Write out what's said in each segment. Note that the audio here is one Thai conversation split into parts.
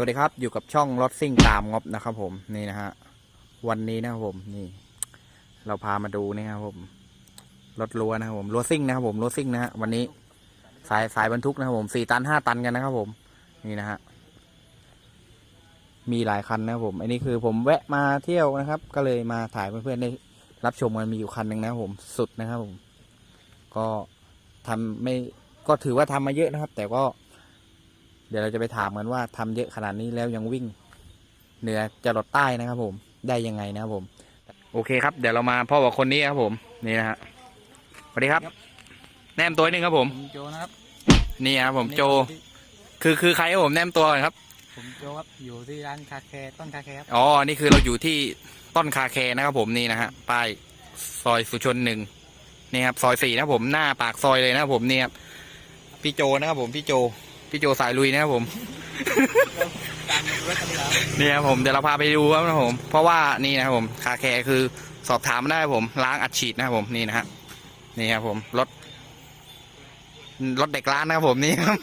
สวัสดีครับ อยู่กับช่องรถซิ่งตามงบนะครับผมนี่นะฮะวันนี้นะครับผมนี่ เราพามาดูนี่ครับผมรถรั้วนะครับผมรั้วซิ่งนะครับผมรั้วซิ่งนะฮะวันนี้สายสายบรรทุกนะครับผมสี่ตันห้าตันกันนะครับผม นี่นะฮะมีหลายคันนะครับผม อันนี้คือผมแวะมาเที่ยวนะครับ ก็เลยมาถ่ายเพื่อนๆได้รับชมกันมีอยู่คันหนึ่งนะครับผมสุดนะครับผม ก็ทำไม่ก็ถือว่าทำมาเยอะนะครับ แต่ก็ เดี๋ยวเราจะไปถามกันว่าทำเยอะขนาดนี้แล้วยังวิ่ง เหนือจรดใต้นะครับผมได้ยังไงนะครับผม โอเคครับ เดี๋ยวเรามาพ่อกับคนนี้ครับผมนี่นะฮะสวัสดีครับ แนมตัวนิดนึงครับผมผม โจนะครับนี่ครับผมโจ คือคือใครครับผมแนมตัวก่อนครับ ผมโจครับอยู่ที่ร้านคาแคร์ต้นคาแคร์ครับอ๋อนี่คือเราอยู่ที่ต้นคาแคร์นะครับผมนี่นะฮะป้ายซอยสุชนหนึ่งนี่ครับซอยสี่นะครับผมหน้าปากซอยเลยนะครับผมนี่ครับพี่โจนะครับผมพี่โจ พี่โจสายลุยนะครับผมการรถคันนี้ครับนี่ครับผมเดี๋ยวเราพาไปดูครับผม เพราะว่านี่นะครับผมคาแคร์คือสอบถามมาได้ครับผมล้างอัดฉีดนะครับผมนี่นะฮะนี่ครับผมรถรถเด็กร้านนะครับผมนี่ครับ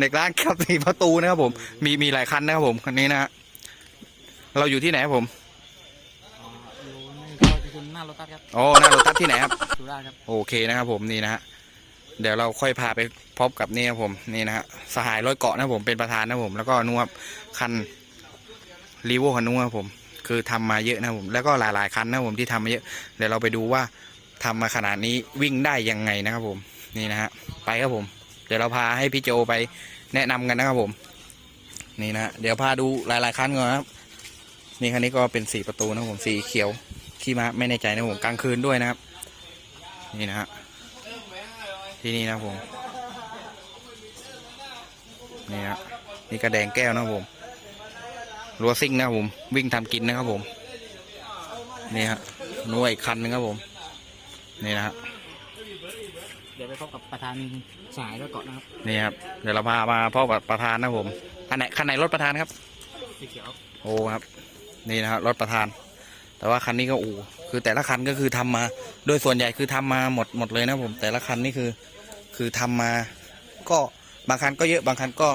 เด็กร้านขับสี่ประตูนะครับผม มีมีหลายคันนะครับผมคันนี้นะฮะเราอยู่ที่ไหนครับผมอ่าอยู่ในซอยที่คุณหน้ารถตัดครับอ๋อหน้ารถตัดที่ไหนครับสุราษฎร์ครับโอเคนะครับผมนี่นะฮะ เดี๋ยวเราค่อยพาไปพบกับนี่ครับผมนี่นะฮะสหายร้อยเกาะนะผมเป็นประธานนะผม แล้วก็นุ่ครับคันรีโวคันนุ่ครับผม คือทำมาเยอะนะผม แล้วก็หลายๆคันนะผมที่ทำมาเยอะ เดี๋ยวเราไปดูว่าทำมาขนาดนี้วิ่งได้ยังไงนะครับผม นี่นะฮะไปครับผม เดี๋ยวเราพาให้พี่โจไปแนะนำกันนะครับผม นี่นะเดี๋ยวพาดูหลายๆคันก่อนนะครับนี่คันนี้ก็เป็นสีประตูนะผมสีเขียวขี้มาไม่แน่ใจนะผมกลางคืนด้วยนะครับ นี่นะฮะ ที่นี่นะครับผมนี่ฮะนี่กระแดงแก้วนะครับผมรัวซิ่งนะครับผม วิ่งทำกินนะครับผม นี่ฮะนัวอีกคันหนึงครับผม นี่นะฮะเดี๋ยวไปพบกับประธานสายรถเกาะนะครับ นี่ครับ เดี๋ยวเราพามาพ่อกับประธานนะครับผมคันไหนคันไหนรถประธานครับสีเขียวโอ้ครับ นี่นะครับรถประธาน แต่ว่าคันนี้ก็อู่คือแต่ละคันก็คือทำมา โดยส่วนใหญ่คือทำมาหมดหมดเลยนะผม แต่ละคันนี่คือ คือทำมาก็บางคันก็เยอะบางคันก็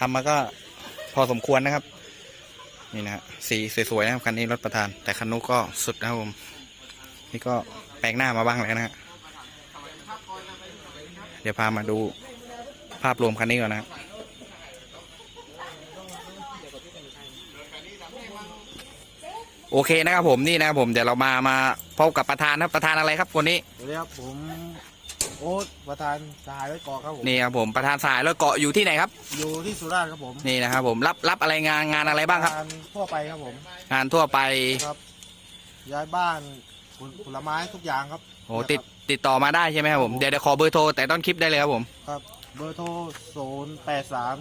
ทำมาก็พอสมควรนะครับ นี่นะสีสวยๆนะครับคันนี้รถประธาน แต่คันนู้ก็สุดนะครับผมนี่ก็แปลงหน้ามาบ้างแล้วนะฮะเดี๋ยวพามาดูภาพรวมคันนี้ก่อนนะครับโอเคนะครับผมนี่นะครับผมเดี๋ยวเรามามาพบกับประธานนะครับประธานอะไรครับคนนี้สวัสดีครับผม โอ๊ตประธานสหายรถเกาะครับผม นี่ครับผมประธานสายแล้วเกาะอยู่ที่ไหนครับ อยู่ที่สุราษฎร์ครับผมนี่นะครับผมรับรับอะไรงานงานอะไรบ้างครับงานทั่วไปครับผม งานทั่วไปครับ ย้ายบ้านผลผลไม้ทุกอย่างครับโอ้ติดติดต่อมาได้ใช่ไหมครับผมเดี๋ยวเดี๋ยวขอเบอร์โทรแต่ต้นคลิปได้เลยครับผมครับ เบอร์โทรศูนย์แปดสาม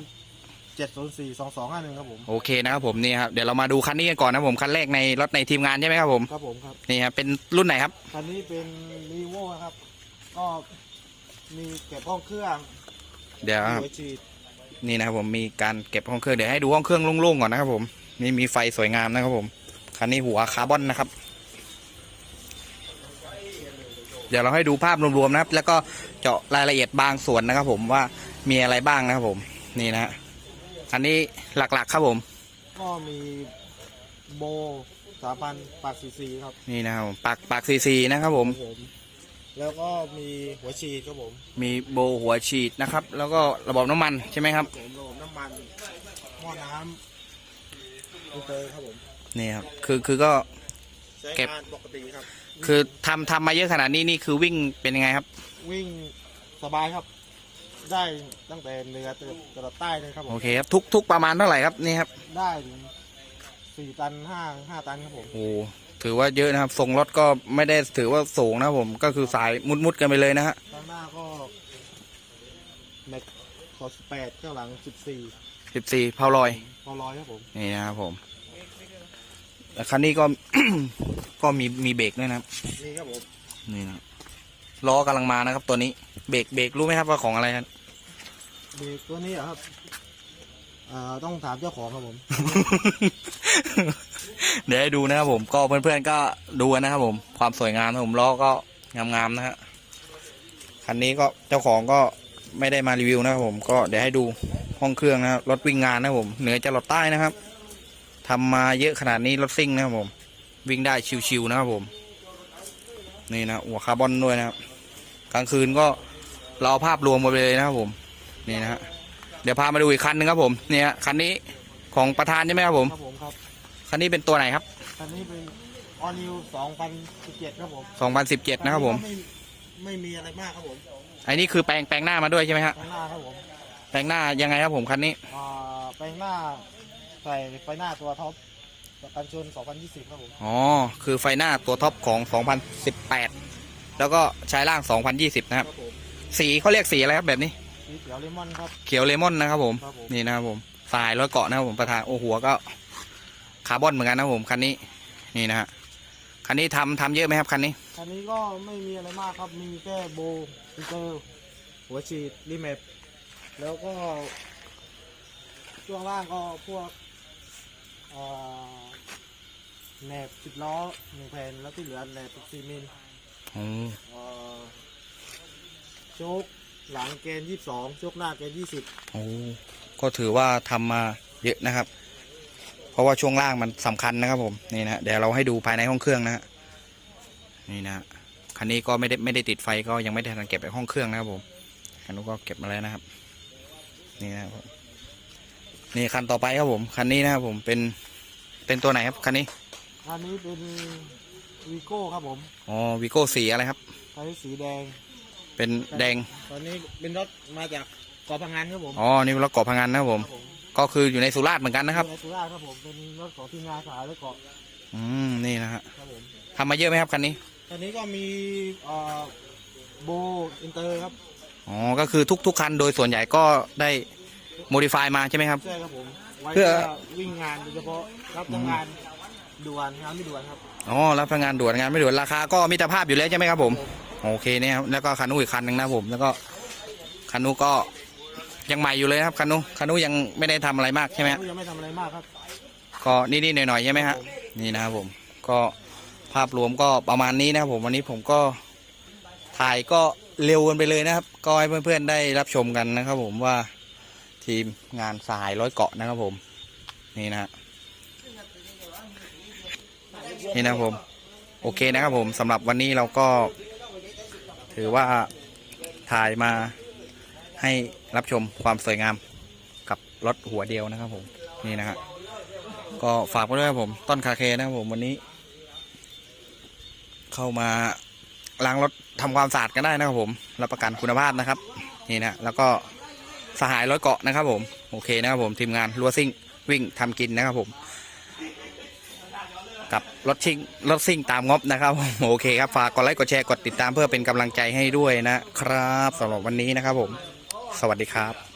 เจ็ดศูนย์สี่สองสองห้าหนึ่งครับผม โอเคนะครับผมนี่ครับเดี๋ยวเรามาดูคันนี้กันก่อนนะครับผมคันแรกในรถในทีมงานใช่ไหมครับผมครับผมครับ นี่ครับเป็นรุ่นไหนครับ คันนี้เป็นรีโวครับ ก็ มีเก็บห้องเครื่องเดี๋ยวหัวฉีดนี่นะครับผมมีการเก็บห้องเครื่องเดี๋ยวให้ดูห้องเครื่องโล่งๆก่อนนะครับผมนี่มีไฟสวยงามนะครับผมคันนี้หัวคาร์บอนนะครับ เดี๋ยวเราให้ดูภาพรวมๆนะครับ แล้วก็เจาะรายละเอียดบางส่วนนะครับ ผมว่ามีอะไรบ้างนะครับผม นี่นะฮะอันนี้หลักๆครับผม ก็มีโบสามพันปากซีซีครับนี่นะครับผมปากปากซีซีนะครับผม ผม แล้วก็มีหัวฉีดครับผมมีโบหัวฉีดนะครับ แล้วก็ระบบน้ำมันใช่ไหมครับผมโรมน้ำมันหม้อน้ำอินเตอร์ครับผมนี่ครับคือคือก็ ใช้เก็บ งานปกติครับ คือทำทำมาเยอะขนาดนี้นี่คือวิ่งเป็นยังไงครับวิ่งสบายครับ ได้ตั้งแต่เหนือตลอดใต้เลยครับผโอมเคครับทุกทุกประมาณเท่าไหร่ครับนี่ครับได้ถึงสี่ตันห้าห้าตันครับผมโอ้ ถือว่าเยอะนะครับ ทรงรถก็ไม่ได้ถือว่าสูงนะครับผม ก็คือสายมุดมุดๆกันไปเลยนะฮะข้างหน้าก็แม็กขอแปดข้างหลังสิบสี่สิบสี่เผาลอย พอร้อยครับผมนี่นะครับผมแล้วคันนี้ก็ ก็มีมีเบรกด้วยนะครับ นี่ครับผมนี่นะล้อกำลังมานะครับ ตัวนี้ เบรกเบรกรู้ไหมครับว่าของอะไรครับ เบรกตัวนี้เหรอครับเอ่อต้องถามเจ้าของครับผม เดี๋ยวให้ดูนะครับผมก็เพื่อนๆก็ดูกันนะครับผม ความสวยงามนะครับผมล้อก็งามๆนะฮะคันนี้ก็เจ้าของก็ไม่ได้มารีวิวนะครับผมก็เดี๋ยวให้ดูห้องเครื่องนะครับรถวิ่งงานนะครับผมเหนือจะหลดใต้นะครับทำมาเยอะขนาดนี้รถซิ่งนะครับผม วิ่งได้ชิวๆนะครับผม นี่นะหัวคาร์บอนด้วยนะครับกลางคืนก็เราเอาภาพรวมมาไปเลยนะครับผม นี่นะฮะ เดี๋ยวพามาดูอีกคันหนึงครับผมเนี่ยคันนี้ของประธานใช่ไหมครับผมครับผมครับคันนี้เป็นตัวไหนครับคันนี้เป็นออนิว2017ครับผม2017นะครับผมไม่ไม่มีอะไรมากครับผมอันนี้คือแปลงแปลงหน้ามาด้วยใช่ไหมฮะข้างหน้าครับผมแปลงหน้ายังไงครับผมคันนี้อ่าแปลงหน้าใส่ไฟหน้าตัวท็อปกันชน 2020 ครับผม อ๋อ คือไฟหน้าตัวท็อปของ 2018 แล้วก็ใช้ล่าง 2020 นะครับครับผมสีเขาเรียกสีอะไรครับแบบนี้ สีเขียวเลมอนครับ เขียวเลมอนนะครับผม ครับผม นี่นะครับผมสายร้อยเกาะนะครับผมประธานโอ้หัวก็คาร์บอนเหมือนกันนะครับผมคันนี้ นี่นะฮะคันนี้ทำทำเยอะไหมครับคันนี้ คันนี้ก็ไม่มีอะไรมากครับ มีแค่โบอินเตอร์หัวฉีดรีเมปแล้วก็ ช่วงล่างก็พวกเอ่อแหนบสิบล้อหนึ่งแผ่นแล้วที่เหลือแหนบสี่มิล โอ้เอ่อโชค หลังเกณฑ์ยี่สิบสองโชคหน้าเกณฑ์ยี่สิบโหก็ถือว่าทำมาเยอะนะครับ เพราะว่าช่วงล่างมันสำคัญนะครับผมนี่นะฮะเดี๋ยวเราให้ดูภายในห้องเครื่องนะฮะนี่นะฮะคันนี้ก็ไม่ได้ไม่ได้ติดไฟก็ยังไม่ได้ทันเก็บไปห้องเครื่องนะครับผมคันนู้นก็เก็บมาแล้วนะครับ นี่นะครับผมนี่คันต่อไปครับผมคันนี้นะครับผมเป็นเป็นตัวไหนครับคันนี้คันนี้เป็นวีโก้ครับผมอ๋อวิโก้สีอะไรครับคันนี้สีแดง เป็นแดง ตอนนี้เป็นรถมาจากเกาะพังงานครับผมอ๋อ นี่เป็นรถเกาะพังงานนะครับผมครับผมก็คืออยู่ในสุราษฎร์เหมือนกันนะครับในสุราษฎร์ครับผมเป็นรถของทีมงานสายและเกาะอืม นี่นะฮะครับผมทำมาเยอะไหมครับคันนี้ ตอนนี้ก็มีเอ่อโบอินเตอร์ครับอ๋อ ก็คือทุกทุกคันโดยส่วนใหญ่ก็ได้โมดิฟายมาใช่ไหมครับ ใช่ครับผมไว้เพื่อวิ่งงานโดยเฉพาะรับทำงานด่วนงานไม่ด่วนครับอ๋อ รับงานด่วนงานไม่ด่วนราคาก็มิตรภาพอยู่แล้วใช่ไหมครับผม โอเคเนี่ยครับแล้วก็คันนู้นอีกคันหนึ่งนะครับผมแล้วก็คันนู้นก็ยังใหม่อยู่เลยนะครับคันนู้นคันนู้นยังไม่ได้ทำอะไรมากใช่ไหมฮะยังไม่ทำอะไรมากครับ ก็นิดๆหน่อยๆใช่ไหมฮะนี่นะครับผมก็ภาพรวมก็ประมาณนี้นะครับผมวันนี้ผมก็ถ่ายก็เร็วกันไปเลยนะครับ ก็ให้เพื่อนๆได้รับชมกันนะครับผมว่าทีมงานสหายร้อยเกาะนะครับผม นี่นะฮะนี่นะครับผม โอเคนะครับผมสำหรับวันนี้เราก็ ถือว่าถ่ายมาให้รับชมความสวยงามกับรถหัวเดียวนะครับผมนี่นะฮะก็ฝากไว้ด้วยครับผมต้นคาเคนะครับผมวันนี้ เข้ามาล้างรถทำความสะอาดกันได้นะครับผมรับประกันคุณภาพนะครับ นี่นะแล้วก็สหายร้อยเกาะนะครับผมโอเคนะครับผมทีมงานรัวซิ่งวิ่งทำกินนะครับผม กับรถชิงรถซิ่งตามงบนะครับ โอเคครับ ฝากกดไลค์กดแชร์กดติดตามเพื่อเป็นกำลังใจให้ด้วยนะครับสำหรับวันนี้นะครับผม สวัสดีครับ